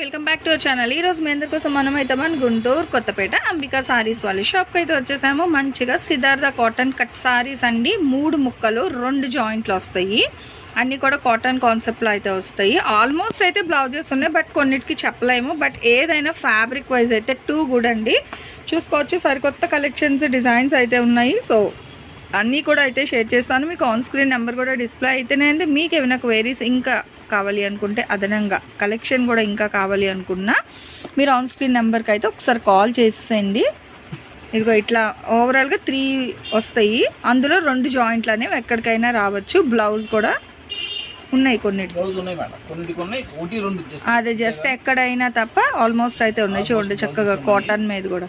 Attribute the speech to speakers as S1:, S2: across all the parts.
S1: Welcome back to our channel ఈ రోజు మీ అందరి కోసం మనం అయితే మన గుంటూరు కొత్తపేట అంబికా సారీస్ వాళ్ళ షాప్కి అయితే వచ్చేసాము. మంచిగా సిద్ధార్థ కాటన్ కట్ సారీస్ అండి. మూడు ముక్కలు రెండు జాయింట్లు వస్తాయి. అన్నీ కూడా కాటన్ కాన్సెప్ట్లో అయితే వస్తాయి. ఆల్మోస్ట్ అయితే బ్లౌజెస్ ఉన్నాయి బట్ కొన్నిటికి చెప్పలేము. బట్ ఏదైనా ఫ్యాబ్రిక్ వైజ్ అయితే టూ గుడ్ అండి. చూసుకోవచ్చు సరికొత్త కలెక్షన్స్ డిజైన్స్ అయితే ఉన్నాయి. సో అన్నీ కూడా అయితే షేర్ చేస్తాను. మీకు ఆన్ స్క్రీన్ నెంబర్ కూడా డిస్ప్లే అయితేనే ఉంది మీకు ఏమైనా క్వైరీస్ ఇంకా కావాలి అనుకుంటే అదనంగా కలెక్షన్ కూడా ఇంకా కావాలి అనుకున్నా మీరు ఆన్ స్క్రీన్ నెంబర్కి అయితే ఒకసారి కాల్ చేసేసేయండి. ఇదిగో ఇట్లా ఓవరాల్గా త్రీ వస్తాయి. అందులో రెండు జాయింట్లు అనేవి ఎక్కడికైనా రావచ్చు. బ్లౌజ్ కూడా ఉన్నాయి
S2: వచ్చేసి
S1: అది జస్ట్ ఎక్కడైనా తప్ప ఆల్మోస్ట్ అయితే ఉన్నాయి. చూడండి చక్కగా కాటన్ మీద కూడా.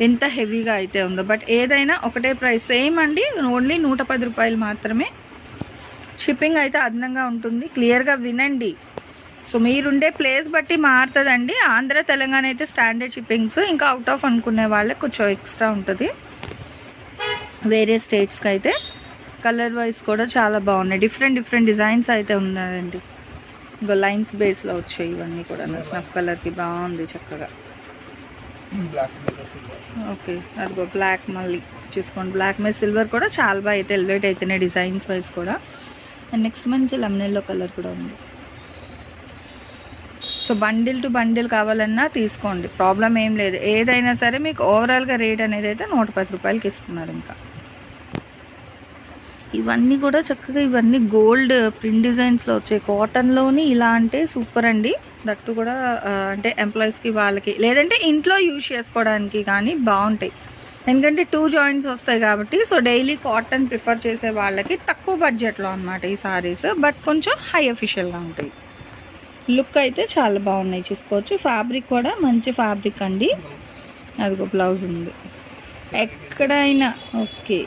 S1: ఎంత హెవీగా అయితే ఉందో. బట్ ఏదైనా ఒకటే ప్రైస్ సేమ్ అండి ఓన్లీ నూట పది రూపాయలు మాత్రమే. షిప్పింగ్ అయితే అదనంగా ఉంటుంది. క్లియర్గా వినండి. సో మీరుండే ప్లేస్ బట్టి మారుతుందండి. ఆంధ్ర తెలంగాణ అయితే స్టాండర్డ్ షిప్పింగ్స్ ఇంకా అవుట్ ఆఫ్ అనుకునే వాళ్ళకి కొంచెం ఎక్స్ట్రా ఉంటుంది. వేరే స్టేట్స్కి అయితే కలర్ వైజ్ కూడా చాలా బాగున్నాయి. డిఫరెంట్ డిఫరెంట్ డిజైన్స్ అయితే ఉన్నాయండి. ఇంకో లైన్స్ బేస్లో వచ్చాయి ఇవన్నీ కూడా స్నఫ్ కలర్కి బాగుంది చక్కగా. ఓకే అదిగో బ్లాక్ మళ్ళీ చూసుకోండి. బ్లాక్ మీద సిల్వర్ కూడా చాలా బాగా అయితే ఎలివేట్ అవుతున్నాయి డిజైన్స్ వైజ్ కూడా. అండ్ నెక్స్ట్ మంచి లెమనెల్లో కలర్ కూడా ఉంది. సో బండిల్ టు బండిల్ కావాలన్నా తీసుకోండి. ప్రాబ్లం ఏం లేదు. ఏదైనా సరే మీకు ఓవరాల్గా రేట్ అనేది అయితే నూట పది రూపాయలకి ఇస్తున్నారు ఇంకా. ఇవన్నీ కూడా చక్కగా ఇవన్నీ గోల్డ్ ప్రింట్ డిజైన్స్లో వచ్చాయి. కాటన్లోని ఇలా అంటే సూపర్ అండి. దట్టు కూడా అంటే ఎంప్లాయీస్కి వాళ్ళకి లేదంటే ఇంట్లో యూజ్ చేసుకోవడానికి కానీ బాగుంటాయి. ఎందుకంటే టూ జాయింట్స్ వస్తాయి కాబట్టి సో డైలీ కాటన్ ప్రిఫర్ చేసే వాళ్ళకి తక్కువ బడ్జెట్లో అనమాట ఈ సారీస్ బట్ కొంచెం హై అఫిషియల్గా ఉంటాయి. లుక్ అయితే చాలా బాగున్నాయి చూసుకోవచ్చు. ఫ్యాబ్రిక్ కూడా మంచి ఫ్యాబ్రిక్ అండి. అదిగో బ్లౌజ్ ఉంది. ఎక్కడైనా ఓకే.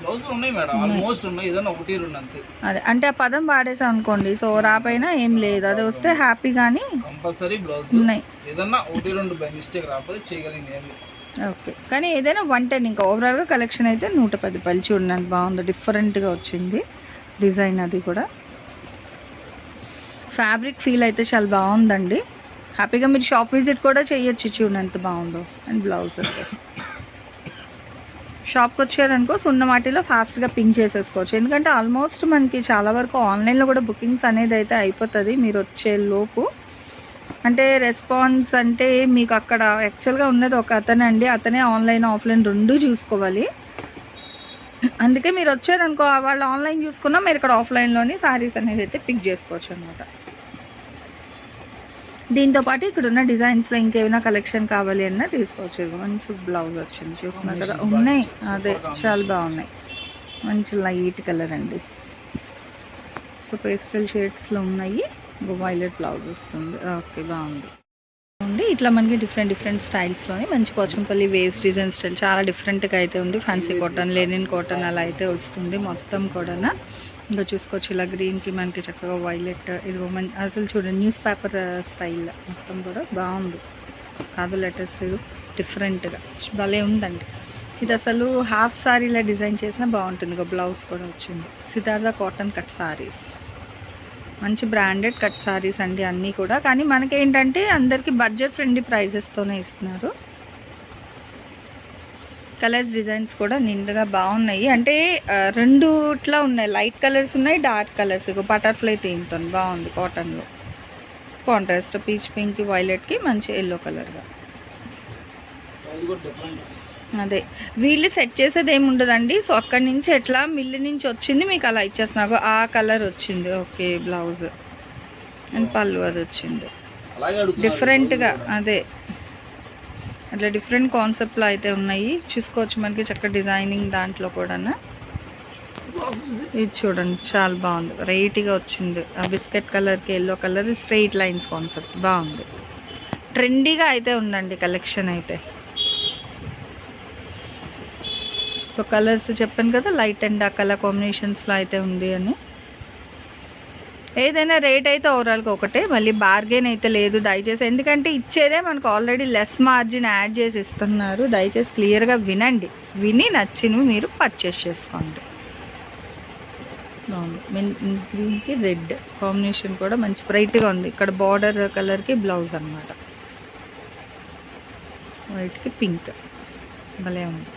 S2: బ్లౌజ్ ఉన్నాయి మేడం ఆల్మోస్ట్ ఉన్నాయి. ఏదైనా ఒకటి రెండు అంతే.
S1: అదే అంటే ఆ పదం వాడేసాం అనుకోండి. సో రాపైనా ఏం లేదు. అది వస్తే హ్యాపీ కానీ
S2: కంపల్సరీ బ్లౌజ్
S1: ఉన్నాయి.
S2: ఏదన్నా ఒకటి రెండు బై మిస్టేక్ రాకపోతే చేయగలిగింది ఏమి
S1: ఓకే. కానీ ఏదైనా వన్ టెన్ ఇంకా. ఓవరాల్గా కలెక్షన్ అయితే నూట పది పళ్ళు చూడండి. బాగుంది. డిఫరెంట్గా వచ్చింది డిజైన్ అది కూడా. ఫ్యాబ్రిక్ ఫీల్ అయితే చాలా బాగుందండి. హ్యాపీగా మీరు షాప్ విజిట్ కూడా చేయొచ్చు చూడండి. ఎంత బాగుందో. అండ్ బ్లౌజ్ అయితే షాప్కి వచ్చారనుకో సున్న వాటిలో ఫాస్ట్గా పింక్ చేసేసుకోవచ్చు. ఎందుకంటే ఆల్మోస్ట్ మనకి చాలా వరకు ఆన్లైన్లో కూడా బుకింగ్స్ అనేది అయితే అయిపోతుంది మీరు వచ్చే లోపు. అంటే రెస్పాన్స్ అంటే మీకు అక్కడ యాక్చువల్గా ఉన్నది ఒక అతనే అండి అతనే ఆన్లైన్ ఆఫ్లైన్ రెండు చూసుకోవాలి. అందుకే మీరు వచ్చారనుకో వాళ్ళు ఆన్లైన్ చూసుకున్నా మీరు ఇక్కడ ఆఫ్లైన్లోని శారీస్ అనేది అయితే పిక్ చేసుకోవచ్చు అనమాట దీంతో పాటు ఇక్కడ ఉన్న డిజైన్స్లో ఇంకేమైనా కలెక్షన్ కావాలి అన్నా తీసుకోవచ్చు. మంచి బ్లౌజ్ వచ్చింది. చూస్తున్నారు కదా? ఉన్నాయి. అదే చాలా బాగున్నాయి. మంచి లైట్ కలర్ అండి. సో పేస్టల్ షేడ్స్లో ఉన్నాయి. వైలెట్ బ్లౌజ్ వస్తుంది. ఓకే బాగుంది. ఉంది ఇట్లా మనకి డిఫరెంట్ డిఫరెంట్ స్టైల్స్లోని మంచి పోచంపల్లి వేస్ట్ డిజైన్ స్టైల్ చాలా డిఫరెంట్గా అయితే ఉంది. ఫ్యాన్సీ కాటన్ లెనిన్ కాటన్ అలా అయితే వస్తుంది మొత్తం కూడా ఇంకా చూసుకోవచ్చు. ఇలా గ్రీన్కి మనకి చక్కగా వైలెట్ ఇది మన అసలు చూడండి న్యూస్ పేపర్ స్టైల్ మొత్తం కూడా బాగుంది. కాదు లెటర్స్ డిఫరెంట్గా. భలే ఉందండి. ఇది అసలు హాఫ్ సారీలా డిజైన్ చేసినా బాగుంటుంది. ఇక బ్లౌజ్ కూడా వచ్చింది. Siddhartha cotton cut saris. మంచి బ్రాండెడ్ కట్ సారీస్ అండి అన్నీ కూడా. కానీ మనకేంటంటే అందరికీ బడ్జెట్ ఫ్రెండ్లీ ప్రైజెస్తోనే ఇస్తున్నారు. కలర్స్ డిజైన్స్ కూడా నిండుగా బాగున్నాయి. అంటే రెండు ఇట్లా ఉన్నాయి. లైట్ కలర్స్ ఉన్నాయి డార్క్ కలర్స్. బటర్ఫ్లై థీమ్తో బాగుంది కాటన్లో. కాంట్రాస్ట్ పీచ్ పింక్ వైలెట్కి మంచి ఎల్లో కలర్గా. అదే. వీళ్ళు సెట్ చేసేది ఏమి ఉండదండి సో అక్కడి నుంచి ఎట్లా? మిల్లు నుంచి వచ్చింది మీకు అలా ఇచ్చేస్తున్నారు ఆ కలర్ వచ్చింది. Okay blouse. అండ్ పళ్ళు అది వచ్చింది. డిఫరెంట్గా అదే. అట్లా డిఫరెంట్ కాన్సెప్ట్లో అయితే ఉన్నాయి. చూసుకోవచ్చు మనకి చక్క డిజైనింగ్ దాంట్లో కూడా ఇది చూడండి చాలా బాగుంది. వెరైటీగా వచ్చింది. ఆ బిస్కెట్ కలర్కి yellow colour straight lines concept. బాగుంది. ట్రెండీగా అయితే ఉందండి కలెక్షన్ అయితే. సో కలర్స్ చెప్పాను కదా లైట్ అండ్ ఆ కలర్ కాంబినేషన్స్లో అయితే ఉంది అని. ఏదైనా రేట్ అయితే ఓవరాల్గా ఒకటే మళ్ళీ బార్గెన్ అయితే లేదు దయచేసి. ఎందుకంటే ఇచ్చేదే మనకు ఆల్రెడీ లెస్ మార్జిన్ యాడ్ చేసి ఇస్తున్నారు. దయచేసి క్లియర్గా వినండి. విని నచ్చినవి మీరు పర్చేస్ చేసుకోండి. బాగుంది. గ్రీన్కి రెడ్ కాంబినేషన్ కూడా మంచి బ్రైట్గా ఉంది. ఇక్కడ బార్డర్ కలర్కి బ్లౌజ్ అనమాట వైట్కి పింక్ భలే ఉంది.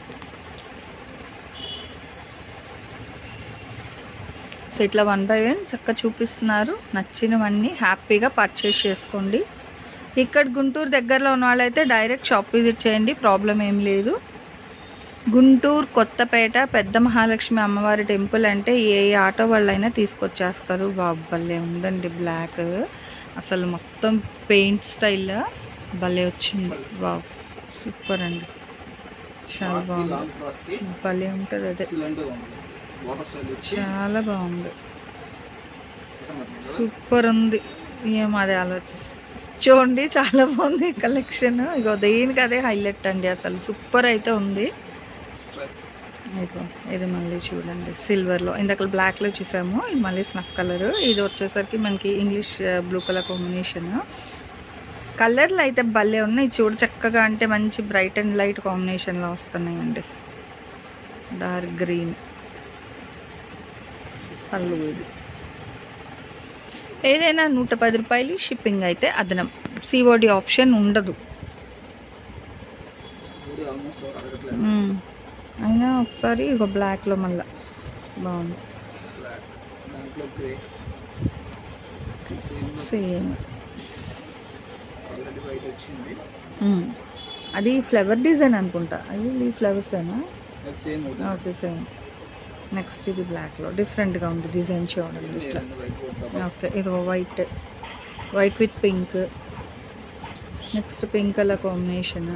S1: సో ఇట్లా వన్ బై వన్ చక్కగా చూపిస్తున్నారు. నచ్చినవన్నీ హ్యాపీగా పర్చేస్ చేసుకోండి. ఇక్కడ గుంటూరు దగ్గరలో ఉన్న వాళ్ళైతే డైరెక్ట్ షాప్ విజిట్ చేయండి ప్రాబ్లం ఏం లేదు. గుంటూరు కొత్తపేట పెద్ద మహాలక్ష్మి అమ్మవారి టెంపుల్ అంటే ఏ ఆటో వాళ్ళైనా తీసుకొచ్చేస్తారు. బాబు భలే ఉందండి బ్లాక్ అసలు మొత్తం పెయింట్ స్టైల్ భలే వచ్చింది. బాబు సూపర్ అండి. చాలా బాగుంది. భలే ఉంటుంది అదే. చాలా బాగుంది? సూపర్ ఉంది. ఏం అదే ఆలోచిస్తుంది చూడండి చాలా బాగుంది కలెక్షన్. ఇగో దేనికి అదే హైలైట్ అండి అసలు. సూపర్ అయితే ఉంది. ఇదిగో ఇది మళ్ళీ చూడండి సిల్వర్లో. ఇందాక బ్లాక్లో చూసాము ఇది మళ్ళీ స్నఫ్ కలర్. ఇది వచ్చేసరికి మనకి ఇంగ్లీష్ బ్లూ కలర్ కాంబినేషన్. కలర్లు అయితే భలే ఉన్నాయి. చూడు చక్కగా అంటే మంచి బ్రైట్ అండ్ లైట్ కాంబినేషన్లో వస్తున్నాయండి. Dark green. పళ్ళు ఇది ఏదైనా నూట పది రూపాయలు షిప్పింగ్ అయితే అదనం. సిఓడి ఆప్షన్ ఉండదు. అయినా ఒకసారి ఇక బ్లాక్లో మళ్ళా. బాగుంది.
S2: సేమ్.
S1: అది ఫ్లవర్ డిజైన్ అనుకుంటా. అది ఈ ఫ్లవర్స్ ఏనా ఓకే సేమ్. నెక్స్ట్ ఇది బ్లాక్లో డిఫరెంట్గా ఉంది డిజైన్ చూడండి ఇట్లా. ఓకే ఇది white white with pink next pink colour combination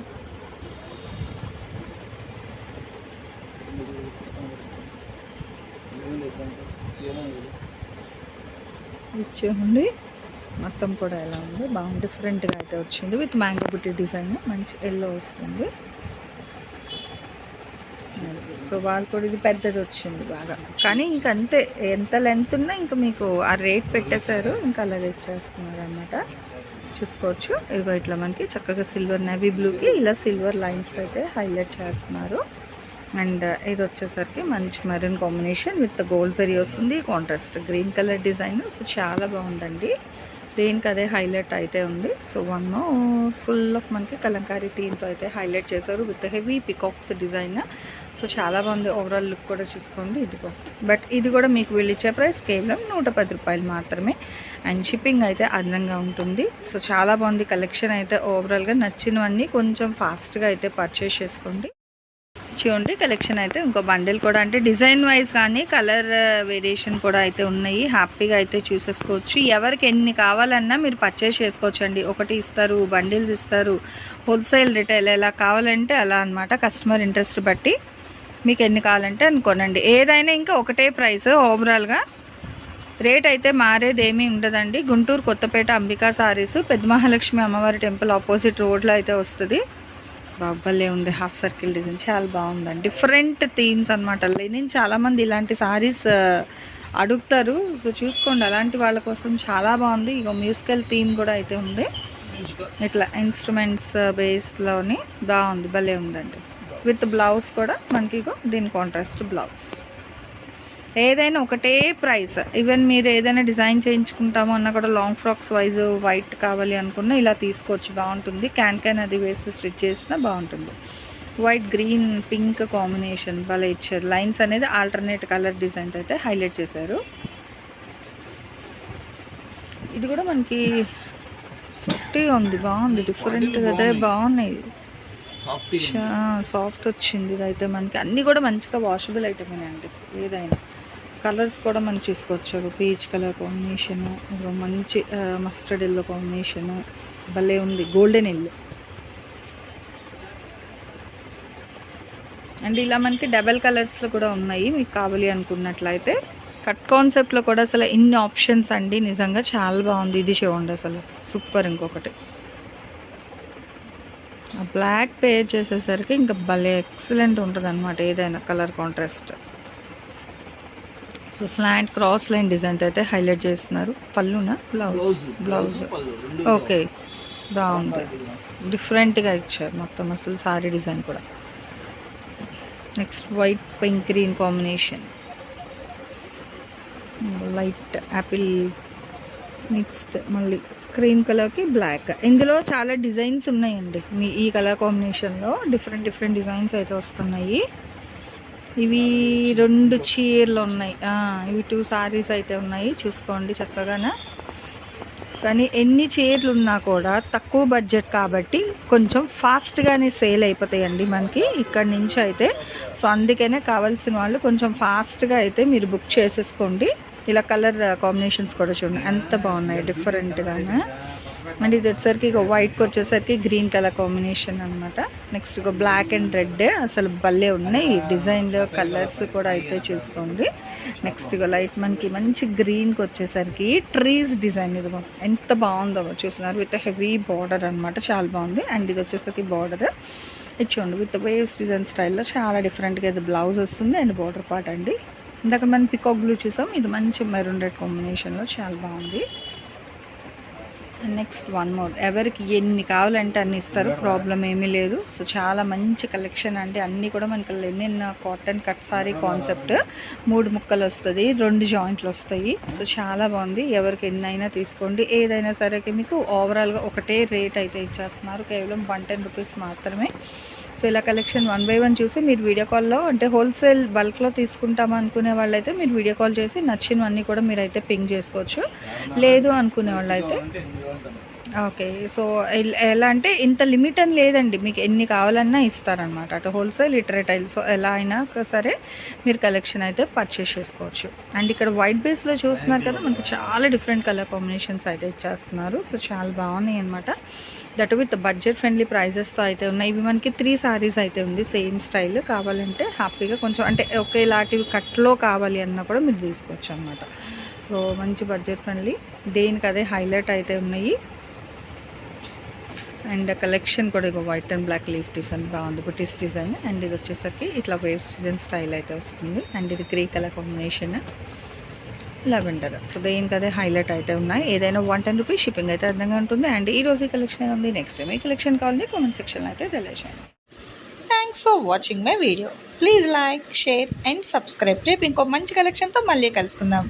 S1: ఇచ్చేయండి మొత్తం కూడా ఎలా ఉంది? బాగుంది. డిఫరెంట్గా అయితే వచ్చింది. విత్ మ్యాంగో బుట్టి డిజైన్ మంచి ఎల్లో వస్తుంది. సో వాళ్ళు కూడా ఇది పెద్దది వచ్చింది బాగా. కానీ ఇంక అంతే ఎంత లెంత్ ఉన్నా ఇంకా మీకు ఆ రేట్ పెట్టేశారు ఇంకా అలాగే ఇచ్చేస్తున్నారు అనమాట చూసుకోవచ్చు. ఇదిగో ఇట్లా మనకి చక్కగా సిల్వర్ నేవీ బ్లూకి ఇలా సిల్వర్ లైన్స్ అయితే హైలైట్ చేస్తున్నారు. అండ్ uh, ఇది వచ్చేసరికి మంచి మెరూన్ కాంబినేషన్ విత్ గోల్డ్ జరీ వస్తుంది. Contrast green colour design so చాలా బాగుందండి. దేనికి అదే హైలైట్ అయితే ఉంది. సో వన్ ఫుల్ ఆఫ్ మనకి కలంకారీ థీమ్తో అయితే హైలైట్ చేశారు with heavy peacocks design. So చాలా బాగుంది ఓవరాల్ లుక్ కూడా చూసుకోండి. ఇదిగో. బట్ ఇది కూడా మీకు వీళ్ళు ఇచ్చే ప్రైస్ కేవలం నూట పది రూపాయలు మాత్రమే. అండ్ షిప్పింగ్ అయితే అదనంగా ఉంటుంది. సో చాలా బాగుంది. కలెక్షన్ అయితే ఓవరాల్గా నచ్చినవన్నీ కొంచెం ఫాస్ట్గా అయితే పర్చేస్ చేసుకోండి. చూడండి కలెక్షన్ అయితే ఇంకో బండిల్ కూడా. అంటే డిజైన్ వైజ్ కానీ కలర్ వేరియేషన్ కూడా అయితే ఉన్నాయి. హ్యాపీగా అయితే చూసేసుకోవచ్చు. ఎవరికి ఎన్ని కావాలన్నా మీరు పర్చేస్ చేసుకోవచ్చు అండి ఒకటి ఇస్తారు బండిల్స్ ఇస్తారు. హోల్సేల్ రిటైల్ ఎలా కావాలంటే అలా అన్నమాట. కస్టమర్ ఇంట్రెస్ట్ బట్టి మీకు ఎన్ని కావాలంటే అనుకోనండి ఏదైనా ఇంకా ఒకటే ప్రైస్ ఓవరాల్గా రేట్ అయితే మారేది ఏమీ ఉండదండి. గుంటూరు కొత్తపేట అంబికా సారీస్ పెద్ద మహాలక్ష్మి అమ్మవారి టెంపుల్ ఆపోజిట్ రోడ్లో అయితే వస్తుంది. బాబ్బలే ఉంది. Half circle design. చాలా బాగుందండి డిఫరెంట్ థీమ్స్ అనమాట నేను చాలామంది ఇలాంటి సారీస్ అడుగుతారు. సో చూసుకోండి. అలాంటి వాళ్ళ కోసం చాలా బాగుంది. ఇక మ్యూజికల్ థీమ్ కూడా అయితే ఉంది. ఇట్లా ఇన్స్ట్రుమెంట్స్ బేస్లోని బాగుంది. భలే ఉందండి. విత్ బ్లౌజ్ కూడా మనకి దీని కాంట్రాస్ట్ బ్లౌజ్ ఏదైనా ఒకటే ప్రైస్. ఈవెన్ మీరు ఏదైనా డిజైన్ చేయించుకుంటామో అన్నా కూడా లాంగ్ ఫ్రాక్స్ వైజ్ వైట్ కావాలి అనుకున్నా ఇలా తీసుకోవచ్చు బాగుంటుంది. క్యాన్ క్యాన్ అది వేసి స్టిచ్ చేసినా బాగుంటుంది. వైట్ గ్రీన్ పింక్ కాంబినేషన్ భలే ఇచ్చారు. లైన్స్ అనేది ఆల్టర్నేట్ కలర్ డిజైన్స్ అయితే హైలైట్ చేశారు. ఇది కూడా మనకి సాఫ్ట్గా ఉంది బాగుంది. డిఫరెంట్గా అయితే బాగున్నాయి.
S2: సాఫ్ట్
S1: సాఫ్ట్ వచ్చింది ఇదైతే మనకి. అన్నీ కూడా మంచిగా వాషబుల్ ఐటమ్ అండి ఏదైనా. కలర్స్ కూడా మనం చూసుకోవచ్చు. పీచ్ కలర్ కాంబినేషన్ మంచి మస్టర్డ్ ఎల్లో కాంబినేషన్ భలే ఉంది. Golden yellow. అండ్ ఇలా మనకి డబల్ కలర్స్లో కూడా ఉన్నాయి. మీకు కావాలి అనుకున్నట్లయితే కట్ కాన్సెప్ట్లో కూడా అసలు ఇన్ని ఆప్షన్స్ అండి. నిజంగా చాలా బాగుంది. ఇది చూడండి అసలు. సూపర్ ఇంకొకటి. బ్లాక్ పేర్ చేసేసరికి ఇంకా భలే ఎక్సలెంట్ ఉంటుంది అనమాట ఏదైనా colour contrast. So slant cross line design అయితే హైలైట్ చేస్తున్నారు. పళ్ళునా? బ్లౌజ్
S2: బ్లౌజ్
S1: ఓకే బాగుంది. డిఫరెంట్గా ఇచ్చారు మొత్తం అసలు సారీ డిజైన్ కూడా. Next white pink green combination light apple next మళ్ళీ క్రీమ్ కలర్కి బ్లాక్ ఇందులో చాలా డిజైన్స్ ఉన్నాయండి. మీ ఈ కలర్ కాంబినేషన్లో డిఫరెంట్ డిఫరెంట్ డిజైన్స్ అయితే వస్తున్నాయి. ఇవి రెండు చీరలు ఉన్నాయి. ఇవి టూ సారీస్ అయితే ఉన్నాయి. చూసుకోండి చక్కగానే. కానీ ఎన్ని చీరలు ఉన్నా కూడా తక్కువ బడ్జెట్ కాబట్టి కొంచెం ఫాస్ట్గానే సేల్ అయిపోతాయండి మనకి. ఇక్కడ నుంచి అయితే. సో అందుకనే కావాల్సిన వాళ్ళు కొంచెం ఫాస్ట్గా అయితే మీరు బుక్ చేసేసుకోండి. ఇలా కలర్ కాంబినేషన్స్ కూడా చూడండి. ఎంత బాగున్నాయి డిఫరెంట్గానే అండ్ ఇది వచ్చేసరికి ఇక వైట్కి వచ్చేసరికి గ్రీన్ కలర్ కాంబినేషన్ అనమాట నెక్స్ట్ ఇక బ్లాక్ అండ్ రెడ్ అసలు భలే ఉన్నాయి. డిజైన్లు కలర్స్ కూడా అయితే చూసుకోండి. నెక్స్ట్ ఇక లైట్ మనకి మంచి గ్రీన్కి వచ్చేసరికి ట్రీస్ డిజైన్ ఇది ఎంత బాగుందో చూస్తున్నారు. విత్ హెవీ బార్డర్ అనమాట చాలా బాగుంది. అండ్ ఇది వచ్చేసరికి బార్డర్ ఇది చూడండి. విత్ వేవ్స్ డిజైన్ స్టైల్లో చాలా డిఫరెంట్గా ఇది బ్లౌజ్ వస్తుంది అండ్ బార్డర్ పార్ట్ అండి. ఇందాక మనం పికాక్ బ్లూ చూసాం. ఇది మంచి మెరూన్ రెడ్ కాంబినేషన్లో చాలా బాగుంది. నెక్స్ట్ వన్ మోర్ ఎవరికి ఎన్ని కావాలంటే అన్ని ఇస్తారు. ప్రాబ్లం ఏమీ లేదు. సో చాలా మంచి కలెక్షన్ అంటే అన్నీ కూడా మనకి linen cotton cut sari concept మూడు ముక్కలు వస్తుంది రెండు జాయింట్లు వస్తాయి. సో చాలా బాగుంది. ఎవరికి ఎన్నైనా తీసుకోండి. ఏదైనా సరే మీకు ఓవరాల్గా ఒకటే రేట్ అయితే ఇచ్చేస్తున్నారు. కేవలం వన్ టెన్ రూపీస్ మాత్రమే. సో ఇలా కలెక్షన్ వన్ బై వన్ చూసి మీరు వీడియో కాల్లో అంటే హోల్సేల్ బల్క్లో తీసుకుంటాం అనుకునే వాళ్ళైతే మీరు వీడియో కాల్ చేసి నచ్చినవన్నీ కూడా మీరు అయితే పింక్ చేసుకోవచ్చు. లేదు అనుకునే వాళ్ళు ఓకే. సో ఎల్- ఎలా అంటే ఇంత లిమిట్ అని లేదండి. మీకు ఎన్ని కావాలన్నా ఇస్తారనమాట. అటు హోల్సేల్ ఇటు రిటైల్. సో ఎలా అయినా సరే మీరు కలెక్షన్ అయితే పర్చేస్ చేసుకోవచ్చు. అండ్ ఇక్కడ వైట్ బేస్లో చూస్తున్నారు కదా మనకి చాలా డిఫరెంట్ కలర్ కాంబినేషన్స్ అయితే ఇచ్చేస్తున్నారు. సో చాలా బాగున్నాయి అనమాట దట్ విత్ బడ్జెట్ ఫ్రెండ్లీ ప్రైజెస్తో అయితే ఉన్నాయి. ఇవి మనకి త్రీ సారీస్ అయితే ఉంది సేమ్ స్టైల్. కావాలంటే హ్యాపీగా కొంచెం అంటే ఒకేలాంటివి కట్లో కావాలి అన్నా కూడా మీరు తీసుకోవచ్చు అనమాట సో మంచి బడ్జెట్ ఫ్రెండ్లీ. దేనికి అదే హైలైట్ అయితే ఉన్నాయి. అండ్ కలెక్షన్ కూడా ఇక white and black leaf design బాగుంది బుటీస్ డిజైన్ అండ్ ఇది వచ్చేసరికి ఇట్లా వేవ్స్ డిజైన్ స్టైల్ అయితే వస్తుంది. అండ్ ఇది grey colour combination lavender. So దేనికి అదే హైలైట్ అయితే ఉన్నాయి. ఏదైనా వన్ టెన్ రూపీస్ షిప్పింగ్ అయితే అర్థంగా ఉంటుంది. అండ్ ఈ రోజు ఈ కలెక్షన్ ఉంది నెక్స్ట్ టైం ఈ కలెక్షన్ కావాలని కామెంట్ సెక్షన్లో అయితే తెలియజేయండి. Thanks for watching my video please like share and subscribe రేపు ఇంకో మంచి కలెక్షన్తో మళ్ళీ కలుసుకుందాం.